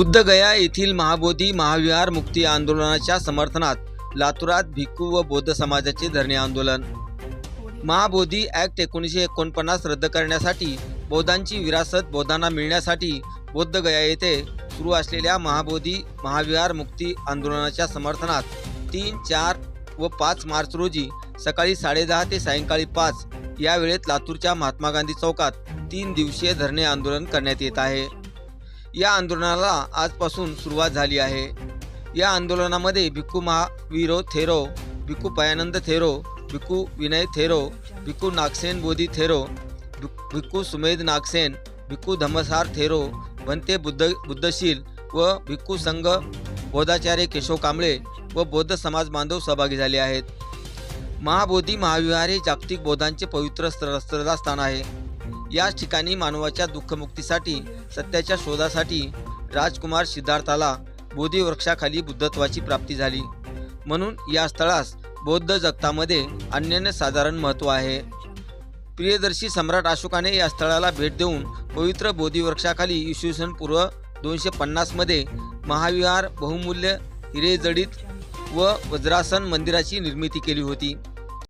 बुद्धगया येथील महाबोधी महाविहार मुक्ती आंदोलनाच्या समर्थनात लातूरात भिक्खू व बौद्ध समाजाचे धरणे आंदोलन. महाबोधी ॲक्ट एकोणीसशे एकोणपन्नास रद्द करण्यासाठी बौद्धांची विरासत बौद्धांना मिळण्यासाठी बौद्धगया येथे सुरू असलेल्या महाबोधी महाविहार मुक्ती आंदोलनाच्या समर्थनात तीन चार व पाच मार्च रोजी सकाळी साडेदहा ते सायंकाळी पाच या वेळेत लातूरच्या महात्मा गांधी चौकात तीन दिवसीय धरणे आंदोलन करण्यात येत आहे. या आंदोलनाला आजपासून सुरुवात झाली आहे. या आंदोलनामध्ये भिक्खू महावीरो थेरो भिक्खू पयानंद थेरो भिक्खू विनय थेरो भिक्खू नागसेन बोधी थेरो भिक्खू सुमेध नागसेन भिक्खू धम्मसार थेरो भंते बुद्ध बुद्धशील व भिक्खू संघ बोधाचार्य केशव कांबळे व बौद्ध समाज बांधव सहभागी झाले आहेत. महाबोधी महाविहार हे जागतिक बौद्धांचे पवित्र स्थान आहे. याच ठिकाणी मानवाच्या दुःखमुक्तीसाठी सत्याच्या शोधासाठी राजकुमार सिद्धार्थाला बोधी वृक्षाखाली बुद्धत्वाची प्राप्ती झाली. म्हणून या स्थळास बौद्ध जगतामध्ये अनन्यसाधारण महत्त्व आहे. प्रियदर्शी सम्राट अशोकाने या स्थळाला भेट देऊन पवित्र बोधीवृक्षाखाली इसवी सन पूर्व दोनशे पन्नासमध्ये महाविहार बहुमूल्य हिरेजडित व वज्रासन मंदिराची निर्मिती केली होती.